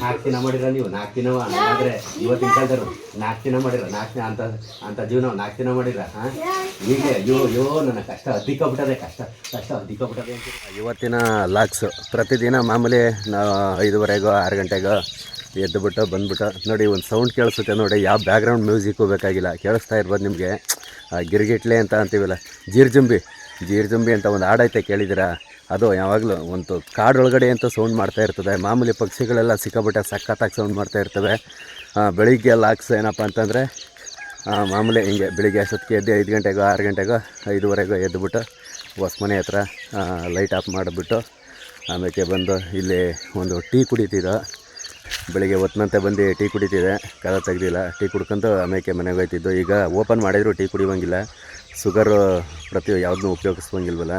ನಾಲ್ಕು ದಿನ ಮಾಡಿರ ನೀವು ನಾಲ್ಕು ದಿನ ಅಂದ್ರೆ ಇವತ್ತಿನ ಕಾಲದರು ನಾಲ್ಕು ದಿನ ಮಾಡಿರ ನಾಲ್ಕು ದಿನ ಅಂತ ಅಂತ ಜೀವನ ನಾಲ್ಕು ದಿನ ಮಾಡಿರ ಹಾಂ? ಈಗ ಅಯ್ಯೋ ಅಯ್ಯೋ ನನ್ನ ಕಷ್ಟ ಅಧಿಕ ಬಿಟ್ಟದೆ ಕಷ್ಟ ಕಷ್ಟ ಅಧಿಕ ಬಿಟ್ಟದೆ ಇವತ್ತಿನ ಲಾಕ್ಸ್ ಪ್ರತಿದಿನ ಮಾಮೂಲಿ ನಾವು ಐದುವರೆಗೋ ಆರು ಗಂಟೆಗೋ ಎದ್ದುಬಿಟ್ಟು ಬಂದ್ಬಿಟ್ಟು ನೋಡಿ ಒಂದು ಸೌಂಡ್ ಕೇಳಿಸುತ್ತೆ ನೋಡಿ ಯಾವ ಬ್ಯಾಕ್ಗ್ರೌಂಡ್ ಮ್ಯೂಸಿಕ್ಕು ಬೇಕಾಗಿಲ್ಲ. ಕೇಳಿಸ್ತಾ ಇರ್ಬೋದು ನಿಮಗೆ. ಗಿರ್ಗಿಟ್ಲೆ ಅಂತ ಅಂತೀವಲ್ಲ ಜೀರ್ಜುಂಬಿ ಜೀರ್ಜುಂಬಿ ಅಂತ ಒಂದು ಹಾಡೈತೆ ಕೇಳಿದ್ದೀರಾ? ಅದು ಯಾವಾಗಲೂ ಒಂದು ಕಾಡೊಳಗಡೆ ಅಂತ ಸೌಂಡ್ ಮಾಡ್ತಾ ಇರ್ತದೆ. ಮಾಮೂಲಿ ಪಕ್ಷಿಗಳೆಲ್ಲ ಸಿಕ್ಕಾಬಿಟ್ಟೆ ಸಖತ್ತಾಗಿ ಸೌಂಡ್ ಮಾಡ್ತಾ ಇರ್ತವೆ. ಬೆಳಿಗ್ಗೆ ಎಲ್ಲ ಹಾಕ್ಸ ಏನಪ್ಪ ಅಂತಂದರೆ ಮಾಮೂಲಿ ಹಿಂಗೆ ಬೆಳಿಗ್ಗೆ ಅಷ್ಟೊತ್ತಿಗೆ ಎದ್ದು ಐದು ಗಂಟೆಗೋ, ಆರು ಗಂಟೆಗೋ, ಐದುವರೆಗೋ ಎದ್ದುಬಿಟ್ಟು ಹೊಸ ಮನೆ ಹತ್ರ ಲೈಟ್ ಆಫ್ ಮಾಡಿಬಿಟ್ಟು ಆಮೇಲೆ ಬಂದು ಇಲ್ಲಿ ಒಂದು ಟೀ ಕುಡಿತಿದ್ದೋ. ಬೆಳಿಗ್ಗೆ ಹೊತ್ತಿನಂತೆ ಬಂದು ಟೀ ಕುಡಿತಿದೆ ಕದ ತೆಗ್ದಿಲ್ಲ. ಟೀ ಕುಡ್ಕೊಂಡು ಆಮೇಲೆ ಮನೆಗೆ ಹೋಯ್ತಿದ್ದು. ಈಗ ಓಪನ್ ಮಾಡಿದ್ರು, ಟೀ ಕುಡಿಯೋಂಗಿಲ್ಲ ಶುಗರು ಪ್ರತಿ ಯಾವುದನ್ನೂ ಉಪಯೋಗಿಸ್ವಂಗಿಲ್ವಲ್ಲ.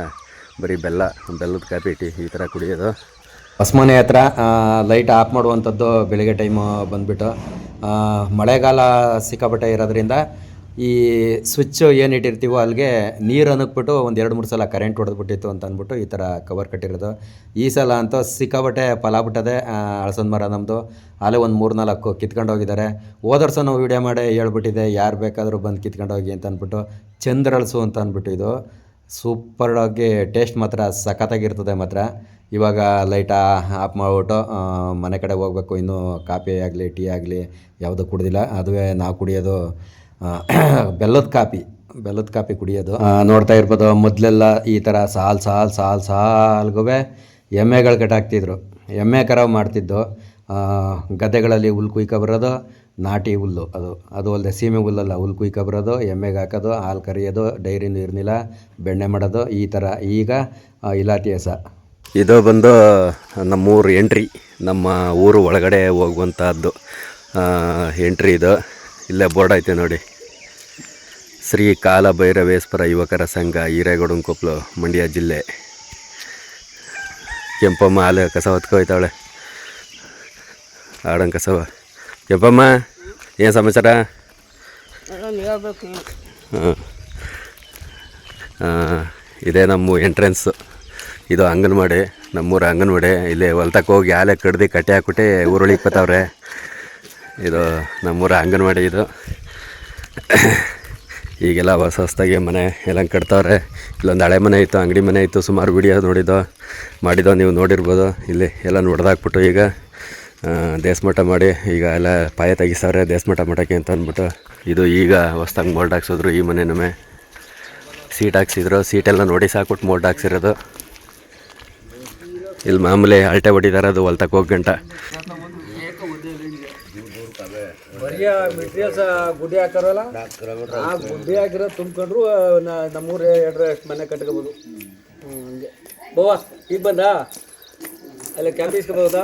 ಬರೀ ಬೆಲ್ಲ, ಬೆಲ್ಲದ ಕಾಫಿ ಟೀ ಈ ಥರ ಕುಡಿಯೋದು. ಹೊಸಮನೆ ಹತ್ರ ಲೈಟ್ ಆಫ್ ಮಾಡುವಂಥದ್ದು ಬೆಳಿಗ್ಗೆ ಟೈಮು ಬಂದುಬಿಟ್ಟು ಮಳೆಗಾಲ ಸಿಕ್ಕಾಪಟ್ಟೆ ಇರೋದ್ರಿಂದ ಈ ಸ್ವಿಚ್ ಏನು ಇಟ್ಟಿರ್ತೀವೋ ಅಲ್ಲಿಗೆ ನೀರು ಅನ್ನಕ್ಬಿಟ್ಟು ಒಂದು ಎರಡು ಮೂರು ಸಲ ಕರೆಂಟ್ ಹೊಡೆದ್ಬಿಟ್ಟಿತ್ತು ಅಂತ ಅಂದ್ಬಿಟ್ಟು ಈ ಥರ ಕವರ್ ಕಟ್ಟಿರೋದು. ಈ ಸಲ ಅಂತೂ ಸಿಕ್ಕಾಪಟ್ಟೆ ಫಲ ಬಿಟ್ಟದೆ ಅಳಸಂದ ಮರ ನಮ್ಮದು ಅಲ್ಲೇ ಒಂದು ಮೂರು ನಾಲ್ಕು ಕಿತ್ಕೊಂಡು ಹೋಗಿದ್ದಾರೆ. ಹೋದರ್ಸ ನಾವು ವೀಡಿಯೋ ಮಾಡಿ ಹೇಳ್ಬಿಟ್ಟಿದೆ ಯಾರು ಬೇಕಾದರೂ ಬಂದು ಕಿತ್ಕೊಂಡು ಹೋಗಿ ಅಂತ ಅಂದ್ಬಿಟ್ಟು, ಚಂದ್ರಳಸು ಅಂತ ಅಂದ್ಬಿಟ್ಟು ಇದು. ಸೂಪರಾಗಿ ಟೇಸ್ಟ್ ಮಾತ್ರ ಸಖತ್ತಾಗಿರ್ತದೆ ಮಾತ್ರ. ಇವಾಗ ಲೈಟ ಆಫ್ ಮಾಡಿಬಿಟ್ಟು ಮನೆ ಕಡೆ ಹೋಗ್ಬೇಕು. ಇನ್ನೂ ಕಾಫಿ ಆಗಲಿ, ಟೀ ಆಗಲಿ ಯಾವುದೂ ಕುಡಿದಿಲ್ಲ. ಅದುವೇ ನಾವು ಕುಡಿಯೋದು ಬೆಲ್ಲದ ಕಾಫಿ. ಬೆಲ್ಲದ ಕಾಫಿ ಕುಡಿಯೋದು. ನೋಡ್ತಾ ಇರ್ಬೋದು, ಮೊದಲೆಲ್ಲ ಈ ಥರ ಸಾಲು ಸಾಲು ಸಾಲು ಸಾಲ್ಗೂ ಎಮ್ಮೆಗಳು ಕಟ್ಟಾಕ್ತಿದ್ರು. ಎಮ್ಮೆ ಕರಾವು ಮಾಡ್ತಿದ್ದು. ಗದ್ದೆಗಳಲ್ಲಿ ಹುಲ್ ಕುಯ್ಕೊ ಬರೋದು ನಾಟಿ ಹುಲ್ಲು. ಅದು ಅದು ಅಲ್ಲದೆ ಸೀಮೆ ಹುಲ್ಲಲ್ಲ. ಹುಲ್ ಕುಯ್ಕೊ ಬರೋದು ಎಮ್ಮೆಗೆ ಹಾಕೋದು, ಹಾಲು ಕರಿಯೋದು, ಡೈರಿ ಇರಲಿಲ್ಲ ಬೆಣ್ಣೆ ಮಾಡೋದು, ಈ ಥರ ಈಗ ಇಲಾಟಿ ಇಲಾತಿ ಹೆಸ ಇದು ಬಂದು ನಮ್ಮೂರು ಎಂಟ್ರಿ. ನಮ್ಮ ಊರು ಒಳಗಡೆ ಹೋಗುವಂಥದ್ದು ಎಂಟ್ರಿ ಇದು. ಇಲ್ಲೇ ಬೋರ್ಡ್ ಐತೆ ನೋಡಿ. ಶ್ರೀ ಕಾಲಭೈರವೇಶ್ವರ ಯುವಕರ ಸಂಘ ಹಿರೇಗೌಡನಕೊಪ್ಲು ಮಂಡ್ಯ ಜಿಲ್ಲೆ. ಕೆಂಪಮ್ಮ ಹಾಲು ಕಸ ಹೊತ್ಕೊಯ್ತಾವಳೆ ಆಡಂಗೆ ಕೆಂಪಮ್ಮ ಏನು ಸಮಾಚಾರ? ಹಾಂ. ಇದೇ ನಮ್ಮ ಎಂಟ್ರೆನ್ಸು ಇದು ಅಂಗನವಾಡಿ ನಮ್ಮೂರ ಅಂಗನವಾಡಿ. ಇಲ್ಲಿ ಹೊಲ್ತಕ್ಕೆ ಹೋಗಿ ಆಲೆ ಕಡ್ದು ಕಟ್ಟೆ ಹಾಕ್ಬಿಟ್ಟು ಊರೊಳಗೆ ಇಪ್ಪತ್ತವ್ರೆ ಇದು ನಮ್ಮೂರ ಅಂಗನವಾಡಿ ಇದು. ಈಗೆಲ್ಲ ಹೊಸ ಹೊಸ್ದಾಗಿ ಮನೆ ಎಲ್ಲ ಕಟ್ತವ್ರೆ. ಇಲ್ಲೊಂದು ಹಳೆ ಮನೆ ಇತ್ತು ಅಂಗಡಿ ಮನೆ ಇತ್ತು ಸುಮಾರು ವಿಡಿಯೋ ನೋಡಿದ್ದೋ ಮಾಡಿದ್ದೋ ನೀವು ನೋಡಿರ್ಬೋದು. ಇಲ್ಲಿ ಎಲ್ಲ ನೋಡ್ದಾಕ್ಬಿಟ್ಟು ಈಗ ದೇಸ್ಮಠ ಮಾಡಿ ಈಗ ಎಲ್ಲ ಪಾಯ ತೆಗಿಸವ್ರೆ, ದೇಸ್ಮಠ ಮಠಕ್ಕೆ ಅಂತ ಅಂದ್ಬಿಟ್ಟು ಇದು ಈಗ ಹೊಸ್ದಂಗೆ ಮೋಲ್ಡ್ ಹಾಕ್ಸಿದ್ರು ಈ ಮನೆನೂ ಸೀಟ್ ಹಾಕ್ಸಿದ್ರು ಸೀಟೆಲ್ಲ ನೋಡಿ ಸಾಕ್ಬಿಟ್ಟು ಮೋಲ್ಡ್ ಹಾಕ್ಸಿರೋದು. ಇಲ್ಲಿ ಮಾಮೂಲಿ ಅಲ್ಟೆ ಹೊಡಿದಾರೆ, ಅದು ಹೊಲ್ತಕ್ಕೆ ಹೋಗಿ ಗಂಟ. ಬರೀ ಮೆಟೀರಿಯಲ್ಸ್ ಗುಡ್ಡೆ ಹಾಕಾರಲ್ಲ ಆ ಗುಡ್ಡೆ ಹಾಕಿರೋ ತುಂಬ್ಕೊಂಡ್ರು ನಮ್ಮೂರು ಎರಡು ಮನೆ ಕಟ್ಕೋಬೋದು. ಹಂಗೆ. ಬೋವಾ, ಈಗ ಬಂದ? ಅಲ್ಲಿ ಕ್ಯಾಂಪ್ ಇಸ್ಕೋಬೋದಾ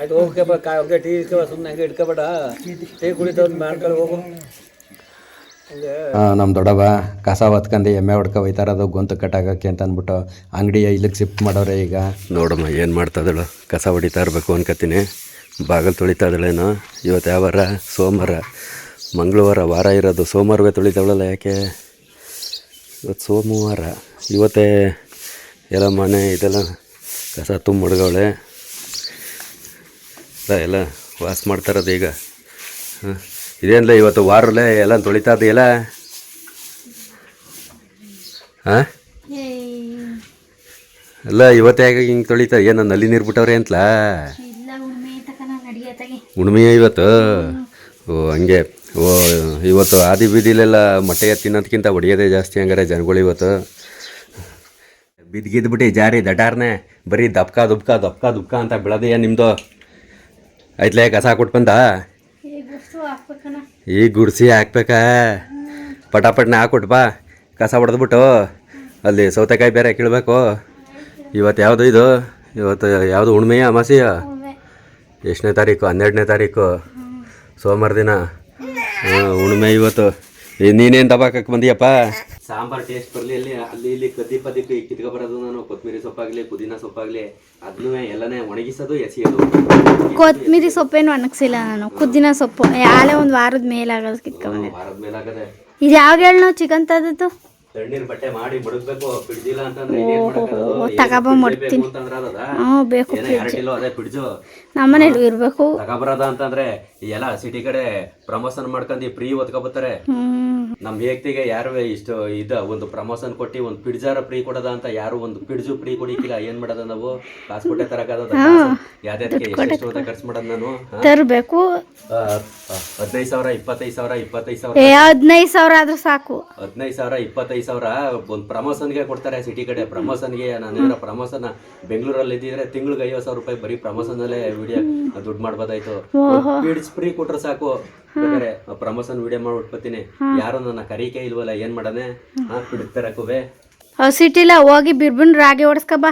ಆಯ್ತು ಹೋಗ್ಕಪ್ಪ ಕಾಯಿ ಹಂಗೆ ಟೀ ಇಸ್ಕೋ ಸುಮ್ಮನೆ ಹಂಗೆ ಇಟ್ಕೋಬೇಡ. ಟೀ ಕುಡಿತವ್ರು ಮಾಡ್ಕೊಂಡು ಹೋಗು. ಹಾಂ ನಮ್ಮ ದೊಡ್ಡವ ಕಸ ಹೊತ್ಕೊಂಡು ಎಮ್ಮೆ ಹೊಡ್ಕೊ ಹೋಯ್ತಾರದು ಗೊಂತು ಕಟ್ಟಾಗಕ್ಕೆ ಅಂತ ಅಂದ್ಬಿಟ್ಟು ಅಂಗಡಿಯ ಇಲ್ಲಿಗೆ ಶಿಫ್ಟ್ ಮಾಡೋರೆ ಈಗ. ನೋಡಮ್ಮ ಏನು ಮಾಡ್ತಾ ಇದ್ದಾಳು? ಕಸ ಹೊಡಿತಾ ಇರಬೇಕು ಅನ್ಕೋತೀನಿ ಬಾಗಿಲು ತೊಳಿತಾ ಇದ್ದಾಳೇನೋ? ಇವತ್ತು ಯಾವಾರ ಸೋಮವಾರ. ಮಂಗಳವಾರ ವಾರ ಇರೋದು. ಸೋಮವಾರವೇ ತೊಳಿತಾವಳಲ್ಲ ಯಾಕೆ? ಇವತ್ತು ಸೋಮವಾರ. ಇವತ್ತೇ ಎಲ್ಲ ಮನೆ ಇದೆಲ್ಲ ಕಸ ತುಂಬ ಮುಡ್ಗವಳೆ ಎಲ್ಲ ವಾಸ ಮಾಡ್ತಾ ಇರೋದು ಈಗ. ಹಾಂ ಇದೇನಲ್ಲ ಇವತ್ತು ವಾರಲ್ಲೇ ಎಲ್ಲ ತೊಳಿತಾ ಇದೆಯಲ್ಲ? ಹಾಂ? ಅಲ್ಲ ಇವತ್ತೇ ಆಗ ಹಿಂಗೆ ತೊಳಿತಾ? ಏನು ನಲ್ಲಿ ನೀರು ಬಿಟ್ಟವ್ರೆ ಅಂತಲ? ಉಣ್ಮೆ ಇವತ್ತು? ಓ ಹಂಗೆ. ಓ ಇವತ್ತು ಆದಿ ಬೀದಿಲೆಲ್ಲ ಮೊಟ್ಟೆ ತಿನ್ನೋದಕ್ಕಿಂತ ಹೊಡಿಯೋದೇ ಜಾಸ್ತಿ ಹಂಗಾರೆ ಜನಗಳು ಇವತ್ತು. ಬಿದ್ಗಿದ್ಬಿಟ್ಟು ಜಾರಿ ದಟಾರ್ನೆ ಬರೀ ದಪ್ಕ ದುಬ್ಕ ದಪ್ಕ ದುಬ್ಕ ಅಂತ ಬೆಳೆದೆಯಾ ನಿಮ್ಮದು ಐತ್ಲೇ ಕಸ ಕೊಟ್ಟು ಬಂದ ಈಗ ಗುಡಿಸಿ ಹಾಕ್ಬೇಕಾ? ಪಟಾಪಟ್ನೆ ಹಾಕ್ಕೊಟ್ ಬಾ. ಕಸ ಹೊಡೆದ್ಬಿಟ್ಟು ಅಲ್ಲಿ ಸೌತೆಕಾಯಿ ಬೇರೆ ಕೀಳಬೇಕು. ಇವತ್ತು ಯಾವುದು ಇದು? ಇವತ್ತು ಯಾವುದು ಹುಣ್ಮೆಯ ಅಮಾಸೆಯ? ಎಷ್ಟನೇ ತಾರೀಕು? ಹನ್ನೆರಡನೇ ತಾರೀಕು. ಸೋಮವಾರ ದಿನ. ಹುಣ್ಮೆ ಇವತ್ತು. ನೀನೇನು ದಬಾಕಕ್ ಬಂದಿಯಪ್ಪ? ಸಾಂಬಾರ್ ಟೇಸ್ಟ್ ಬರ್ಲಿ ಅಲ್ಲಿ ಅಲ್ಲಿ ಇಲ್ಲಿ ಕದ್ದಿ ಪದ್ದಿ ಕಿತ್ಕೊ ಬರೋದು ನಾನು ಕೊತ್ತಂಬರಿ ಸೊಪ್ಪಾಗ್ಲಿ ಪುದೀನ ಸೊಪ್ಪಾಗ್ಲಿ ಅದನ್ನೂ ಎಲ್ಲನೇ ಒಣಗಿಸೋದು ಎಸಿಯೋದು. ಕೊತ್ತಂಬರಿ ಸೊಪ್ಪೇನು ಒಣಗಿಸಿಲ್ಲ ನಾನು. ಪುದೀನ ಸೊಪ್ಪು ಯಾಳೆ ಒಂದು ವಾರದ ಮೇಲಾಗದು ಕಿತ್ಕೊಂಡೆ ವಾರದ ಮೇಲಾಗದೆ ಇದು ಯಾವಾಗ ಹೇಳಿ ನಾವು ಚಿಕನ್ ತಂದದ್ದು ತಣ್ಣೀರ್ ಬಟ್ಟೆ ಮಾಡಿ ಮಡಗ್ಬೇಕು ಪಿಡ್ಜಿಲ್ಲ ಅಂತಂದ್ರೆ ಇನ್ನೇನ್ ಮಾಡಕ್ಕಾಗೋದು? ಏನ್ ತಗೊಂಬ ಪಿಡ್ಜೆ ಬೇಕು ಅಂತಂದ್ರೆ ಹ್ಞೂ ಬೇಕು ಅದೇ ಪಿಡ್ಜು ನಮ್ಮನೇಲಿ ಇರಬೇಕು. ತಗಬರದ ಅಂತಂದ್ರೆ ಈ ಎಲ್ಲ ಸಿಟಿ ಕಡೆ ಪ್ರಮೋಷನ್ ಮಾಡ್ಕೊಂಡು ಫ್ರೀ ಓದ್ಕೊಬತ್ತಾರೆ ಹ್ಞೂ ನಮ್ ವ್ಯಕ್ತಿಗೆ ಯಾರು ಇಷ್ಟು ಇದ ಒಂದು ಪ್ರಮೋಷನ್ ಕೊಟ್ಟಿ ಒಂದು ಪಿಡ್ಜಾರ ಫ್ರೀ ಕೊಡದ ಅಂತ ಯಾರು ಒಂದು ಪಿಡ್ಜು ಫ್ರೀ ಕೊಡಿಕಿಲ್ಲ ಏನ್ ಮಾಡದ ನಾವು? ಕಾಸು ಕೊಟ್ಟೆ ತರಕಾದ ಯಾವ್ದಕ್ಕೆ ಎಷ್ಟು ಖರ್ಚು ಮಾಡೋದು ನಾನು? ತರಬೇಕು. ಹದಿನೈದು ಸಾವಿರ ಇಪ್ಪತ್ತೈದು ಸಾವಿರ ಇಪ್ಪತ್ತೈದು ಸಾವಿರ. ಹದಿನೈದು ಸಾವಿರ ಆದ್ರೂ ಸಾಕು. ಹದಿನೈದು ಸಾವಿರ ಇಪ್ಪತ್ತೈದು ಸಾವಿರ ಒಂದು ಪ್ರಮೋಷನ್ಗೆ ಕೊಡ್ತಾರೆ ಸಿಟಿ ಕಡೆ. ಪ್ರಮೋಷನ್ಗೆ ನಾನು ಪ್ರಮೋಷನ್ ಬೆಂಗಳೂರಲ್ಲಿ ಇದ್ದಿದ್ರೆ ತಿಂಗಳಿಗೆ ಐವತ್ತು ಸಾವಿರ ರೂಪಾಯಿ ಬರೀ ಪ್ರಮೋಷನ್ ಅಲ್ಲೇ ವಿಡಿಯೋ ದುಡ್ಡು ಮಾಡ್ಬೋದಾಯ್ತು. ಪಿಡ್ಸ್ ಫ್ರೀ ಕೊಟ್ರೆ ಸಾಕು. ಬೇಕಾರೆ ಪ್ರಮೋಷನ್ ವಿಡಿಯೋ ಮಾಡ್ಬಿಟ್ಬತ್ತೀನಿ ಯಾರು ನನ್ನ ಕರೀಕೆ ಇಲ್ವಲ್ಲ ಏನ್ ಮಾಡನೆ? ಹಾ ಬಿಡ್ತಾರಕ್ಕುವೆ ಸಿಟಿಲ ಹೋಗಿ ಬಿರ್ಬಿನ್ ರಾಗಿ ಹೊಡ್ಸ್ಕ ಬಾ.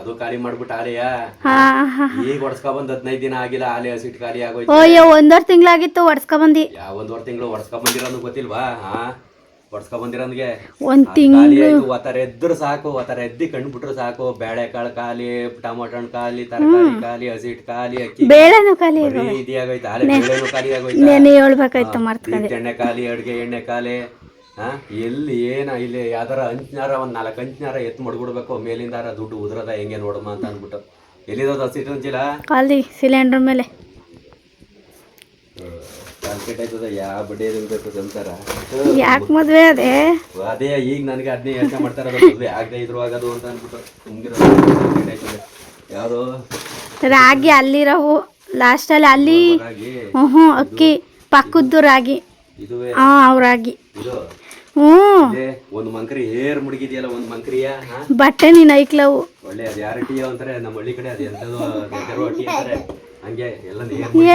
ಅದು ಖಾಲಿ ಮಾಡ್ಬಿಟ್ಟು ಆಲೆಯಾ ಈಗ ಹೊಡ್ಸ್ಕೊ ಬಂದ್ ಹದಿನೈದು ದಿನ ಆಗಿಲ್ಲ ಆಲೆ ಹಸಿಟ್ ಖಾಲಿ ಆಗೋಯ್ತು. ಅಯ್ಯೋ ಒಂದೂವರೆ ತಿಂಗಳಾಗಿತ್ತು ಹೊಡ್ಸ್ಕ ಬಂದಿ. ಯಾವ ಒಂದ್ವರೆ ತಿಂಗಳು ಹೊಡ್ಸ್ಕೊ ಬಂದಿರೋದು ಗೊತ್ತಿಲ್ವಾ? ಹಾ. ಬಂದಿರೋನ್ಗೆ ಒಂದ್ ತಿಂಗಳು. ಒತ್ತರ ಎದ್ರು ಸಾಕು ಒತ್ತರ ಎದ್ದಿ ಕಂಡ್ಬಿಟ್ರು ಸಾಕು. ಬೇಳೆಕಾಳು ಖಾಲಿ ಟೊಮೊಟೊ ಹಣ್ಣು ಖಾಲಿ ತರಕಾರಿ ಖಾಲಿ ಹಸಿಟ್ ಖಾಲಿ ಅಕ್ಕಿ. ಬೇಳೆನೂ ಖಾಲಿ ಬರೀ ಇದೇ ಆಗೋಯ್ತು ಆಲೆ ಬೇಳೆನೂ ಖಾಲಿ ಆಗೋಯ್ತು ನೆನೆ ಹೇಳ್ಬೇಕಾಯ್ತು ಮರ್ತ್ಕೊಂಡೆ ಎಣ್ಣೆ ಖಾಲಿ ಅಡ್ಗೆ ಎಣ್ಣೆ ಖಾಲಿ ಹಾ ಎಲ್ಲಿ ಏನ ಇಲ್ಲಿ ಯಾವ್ದಾರ ಅಂಚಿನಾರ ಒಂದ್ ನಾಲ್ಕು ಅಂಚಿನಾರ ಎತ್ ಮಡ್ಬಿಡ್ಬೇಕು ಮೇಲಿಂದಾರ ದುಡ್ಡು ಉದ್ರದ ಹೆಂಗೆ ನೋಡಮ್ಮ ಅಂತ ಅಂದ್ಬಿಟ್ಟು. ಎಲ್ಲಿದ ಹಸಿಟ್ಟು ಹಂಚಿಲ್ಲ ಖಾಲಿ ಸಿಲಿಂಡರ್ ಮೇಲೆ. ಯಾವ ಬಡ್ಡಿ ಇರ್ಬೇಕು ಸಂಸಾರ ಯಾಕೆ ಮದುವೆ ಅದೇ? ಅದೇ ಈಗ ನನಗೆ ಅದನ್ನೇ ಯೋಚನೆ ಮಾಡ್ತಾರ ಮದ್ವೆ ಆಗದೆ ಇದ್ರು ಆಗೋದು ಅಂತ ಅಂದ್ಬಿಟ್ಟು ತುಂಬಿರೋ ರಾಗಿ ಅಲ್ಲಿರವು ಲಾಸ್ಟಲ್ಲಿ ಅಲ್ಲಿ ಅಲ್ಲಿ ಹ್ಞೂ ಅಕ್ಕಿ ಪಕ್ಕದ್ದು ರಾಗಿ. ಹಾಂ ಅವ್ ರಾಗಿ. ಹ್ಞೂ. ಒಂದು ಮಂಕ್ರಿ ಏರ್ ಮುಡುಗಿದೆಯಲ್ಲ ಒಂದು ಮಂಕ್ರಿಯ? ಬಟ್ಟೆ ನೀನು ಐಕ್ಲವು. ಒಳ್ಳೆ ಅದು ಯಾರ ಟೀ ಅಂತಾರೆ ನಮ್ಮ ಹಳ್ಳಿ ಕಡೆ ಅದು ಟೀ ಅಂತಾರೆ. ಹಂಗೆ ಎಲ್ಲ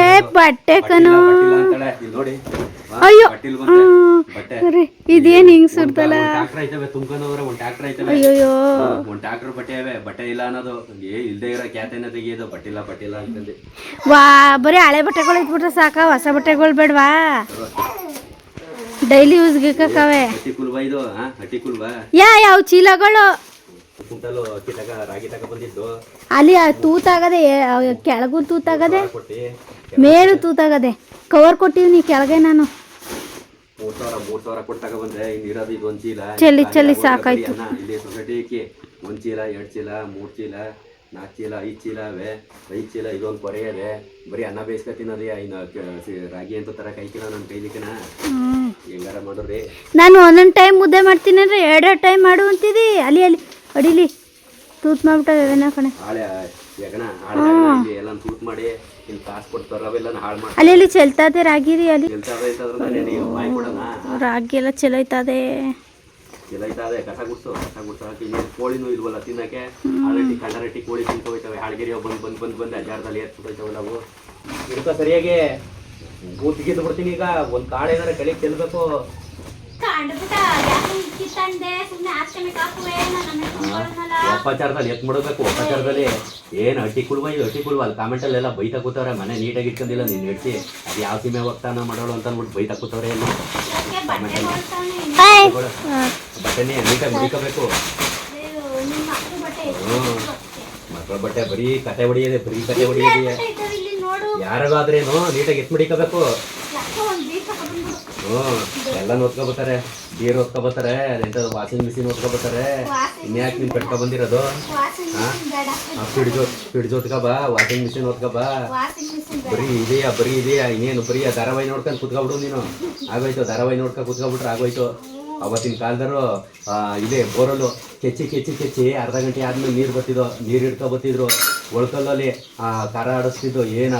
ಏ ಬಟ್ಟೆ ಕಣೋ. ನೋಡಿ. ಅಯ್ಯೋ. ಬಟ್ಟೆ. ಇದೇನ್ ಹಿಂಗ್ ಸುಡ್ತಲ್ಲ ಟ್ರಾಕ್ಟರ್ ಐತವೆ ತುಂಬ್ಕೊಂಡವ್ರೆ ಒಂದ್ ಟ್ರಾಕ್ಟರ್ ಐತವೆ. ಅಯ್ಯೋ ಒಂದ್ ಟ್ರಾಕ್ಟರ್ ಬಟ್ಟೆ ಅವೆ ಬಟ್ಟೆ ಇಲ್ಲ ಅನ್ನೋದು. ಏ ಇಲ್ದೇ ಇರೋ ಕ್ಯಾತೆನ ತೆಗಿಯೋದು ಬಟ್ಟಿಲ್ಲ ಬಟ್ಟಿಲ್ಲ ಅಂತಂದು ವಾ ಬರೀ ಹಳೆ ಬಟ್ಟೆಗಳು ಇಟ್ಬಿಟ್ರೆ ಸಾಕ ಹೊಸ ಬಟ್ಟೆಗಳು ಬೇಡವಾ? ಡೈಲಿ ಯೂಸ್ಗೆ ಕವೆ ಹಟ್ಟಿ ಕುಲ್ವಾ ಇದು ಹಟ್ಟಿ ಕುಲ್ವಾ? ಯಾ ಯಾವ ಚೀಲಗಳು? ಕುಂಟಲು ಅಕ್ಕಿ ತಗ ರಾಗಿ ತಗ ಬಂದಿದ್ದು. ಅಲ್ಲಿ ತೂತಾಗದೆ ಕೆಳಗೂ ತೂತಾಗದೆ ಮೇಲೂ ತೂತಾಗದೆ. ಕವರ್ ಕೊಟ್ಟಿವ್ನಿ ಕೆಳಗೆ ನಾನು. ಮೂರ್ ಸಾವಿರ ಮೂರ್ ಸಾವಿರ ಕೊಟ್ಟು ತಗೊಬಂದ್ರೆ ಇನ್ನು ಇರೋದು ಇದು ಒಂದ್ ಚೀಲ. ಚೆಲ್ಲಿ ಚೆಲ್ಲಿ ಸಾಕಾಯ್ತು. ಇಲ್ಲಿ ಸೊಸೈಟಿ ಒಂದ್ ಚೀಲ ಎರಡ್ ಚೀಲ ಮೂರ್ ಚೀಲ ನಾಲ್ಕು ಚೀಲ ಐದು ಚೀಲ ಅವೆ. ಐದು ಚೀಲ ಇದೊಂದು ಪೊರೆ ಇದೆ ಬರೀ ಅನ್ನ ಬೇಯಿಸ್ಕ ತಿನ್ನೋದೇ ಇನ್ನು ರಾಗಿ ಅಂತ ತರ ಕೈಕಿನ ನನ್ನ ಕೈಲಿಕ್ಕನ. ಹೆಂಗಾರ ಮಾಡೋರಿ ನಾನು ಒಂದೊಂದು ಟೈಮ್ ಮುದ್ದೆ ಮಾಡ್ತೀನಿ ಅಂದ್ರೆ ಎರಡೆರಡು ಟೈಮ್ ಮಾಡು ಅಂತಿದ್ದಿ ಅಲ್ಲಿ ಅಲ್ಲಿ ಅಡಿಲಿ ತೂತ್ ಮಾಡ್ಬಿಟ್ಟವೇನ ಕಣೆ. ಹಾಳೆ ಯಗನ ಹಾಳೆ ಇಲ್ಲಿ? ಎಲ್ಲ ತೂತ್ ಮಾಡಿ ಇಲ್ಲಿ ಕಾಸು ಕೊಟ್ಟು ತರವೆಲ್ಲ ಹಾಳು ಮಾಡಿ ಅಲ್ಲಿ ಅಲ್ಲಿ ಚೆಲ್ತಾದೆ ಅಲ್ಲಿ. ಐತಂದ್ರೆ ನೀವು ಬಾಯಿ ರಾಗಿ ಎಲ್ಲ ಚೆಲೈತಾದೆ ಕಸ ಗುಡ್ಸು ಕಸ ಇನ್ನೇನು ಕೋಳಿನೂ ಇಲ್ವಲ್ಲ ತಿನ್ನಕ್ಕೆ? ಕೋಳಿ ತಿಂತ ಹೋಯ್ತವೆ ಬಂದು ಬಂದು ಬಂದು ಬಂದು ಅಜಾರದಲ್ಲಿ ಎತ್ಬಿಟ್ಟೋಯ್ತವೆ ನಾವು. ಇಡ್ಕೋ ಸರಿಯಾಗಿ. ಬೂತ್ ಗಿದ್ದು ಬಿಡ್ತೀನಿ ಈಗ. ಒಂದು ಕಾಳು ಏನಾರ ಕಳಿಗೆ ಚೆಲ್ಬೇಕು. ಒಪ್ಪಾಚಾರದಲ್ಲಿ ಎತ್ ಮಾಡಬೇಕು ಒಪ್ಪಾಚಾರದಲ್ಲಿ ಏನು ಅಟ್ಟಿ ಕುಳ್ವ ಇದು ಹಟ್ಟಿ ಕುಳ್ವ. ಅಲ್ಲಿ ಕಾಮೆಂಟಲ್ಲೆಲ್ಲ ಬೈತಾ ಕೂತವ್ರೆ ಮನೆ ನೀಟಾಗಿ ಇಟ್ಕೊಂಡಿಲ್ಲ ನೀನು ಹೇಳ್ತಿ. ಅದು ಯಾವ ಸಿಮೆ ಹೋಗ್ತಾನ ಮಾಡೋಳು ಅಂತ ಅಂದ್ಬಿಟ್ಟು ಬೈತಾ ಕೂತವ್ರೆ ಏನು ಬಟ್ಟೆನೇ ನೀಟಾಗಿ ಮುಡಿಕೋಬೇಕು ಹ್ಞೂ ಮಕ್ಕಳ ಬಟ್ಟೆ ಬರೀ ಕತೆ ಹೊಡಿಯೋದೆ ಬರೀ ಕತೆ ಹೊಡಿಯೋದೆ. ಯಾರಿಗಾದ್ರೇನು ನೀಟಾಗಿ ಎತ್ ಮುಡಿಕೋಬೇಕು ಹ್ಞೂ ಎಲ್ಲ ನೋಡ್ಕೊಬತ್ತಾರೆ ಬೀರ್ ಓದ್ಕೊಬತ್ತಾರೆ ಎಂಥದ್ದು ವಾಷಿಂಗ್ ಮಿಷಿನ್ ಓದ್ಕೊಬತ್ತಾರೆ. ಇನ್ಯಾಕೆ ನೀನು ಕಟ್ಕೊ ಬಂದಿರೋದು? ಫ್ರಿಡ್ಜ್ ಫ್ರಿಡ್ಜ್ ಬಾ ವಾಷಿಂಗ್ ಮಿಷಿನ್ ಬಾ. ಬರೀ ಇದೆಯಾ ಬರೀ ಇದೆಯಾ ಇನ್ನೇನು ಬರೀ ಧಾರಾವಾಹಿ ನೋಡ್ಕೊಂಡು ಕುತ್ಕೊಬಿಡು ನೀನು. ಆಗೋಯ್ತು ಧಾರಾವಾಹಿ ನೋಡ್ಕೊಂಡು ಕುತ್ಕೊಬಿಟ್ರೆ ಆಗೋಯ್ತು. ಅವತ್ತಿನ ಕಾಲದಲ್ಲೂ ಇದೇ ಬೋರಲ್ಲು ಕೆಚ್ಚಿ ಕೆಚ್ಚಿ ಕೆಚ್ಚಿ ಅರ್ಧ ಗಂಟೆ ಆದ್ಮೇಲೆ ನೀರು ಬರ್ತಿದ್ದು ನೀರು ಹಿಡ್ಕೊ ಬರ್ತಿದ್ರು. ಒಳ್ಕಲ್ಲಲ್ಲಿ ಖಾರ ಆಡಿಸ್ತಿದ್ದು ಏನು,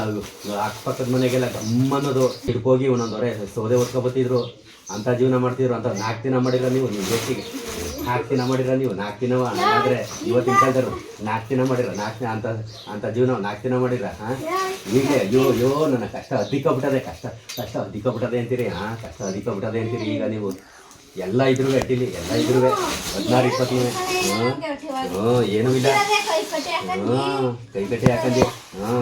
ಅಕ್ಕಪಕ್ಕದ ಮನೆಗೆಲ್ಲ ಗಮ್ಮ ಅನ್ನೋದು. ಹಿಡ್ಕೋಗಿ ಒಂದೊಂದೊರೆ ಸೌದೆ ಹೊತ್ಕೊ ಬರ್ತಿದ್ರು. ಅಂಥ ಜೀವನ ಮಾಡ್ತಿದ್ರು. ಅಂತ ನಾಲ್ಕು ದಿನ ಮಾಡಿಲ್ಲ ನೀವು ನಿಮ್ಮ ಬೇಸಿಗೆ ನಾಲ್ಕು ದಿನ ಮಾಡಿರ ನೀವು ನಾಲ್ಕು ದಿನ ಆದರೆ ಇವತ್ತಿನ ಕಾಲದರು ನಾಲ್ಕು ದಿನ ಮಾಡಿರ ನಾಲ್ಕು ದಿನ ಅಂತ ಅಂಥ ಜೀವನ ನಾಲ್ಕು ದಿನ ಮಾಡಿರ ಹಾಂ ಈಗ ಅಯ್ಯೋ ಅಯ್ಯೋ, ನನ್ನ ಕಷ್ಟ ಅಧಿಕ ಬಿಟ್ಟದೆ, ಕಷ್ಟ ಕಷ್ಟ ಅಧಿಕ ಬಿಟ್ಟದೆ ಅಂತೀರಿ. ಹಾಂ ಕಷ್ಟ ಅಧಿಕ ಬಿಟ್ಟದೆ ಅಂತೀರಿ ಈಗ ನೀವು. ಎಲ್ಲ ಇದ್ರು ಅಡ್ಡಿಲಿ, ಎಲ್ಲ ಇದ್ರು ಹದಿನಾರು ಇಪ್ಪತ್ತು ಹ್ಞೂ ಏನೂ ಇಲ್ಲ. ಹ್ಞೂ ಕೈಕಟ್ಟೆ ಹಾಕಂದಿ ಹ್ಞೂ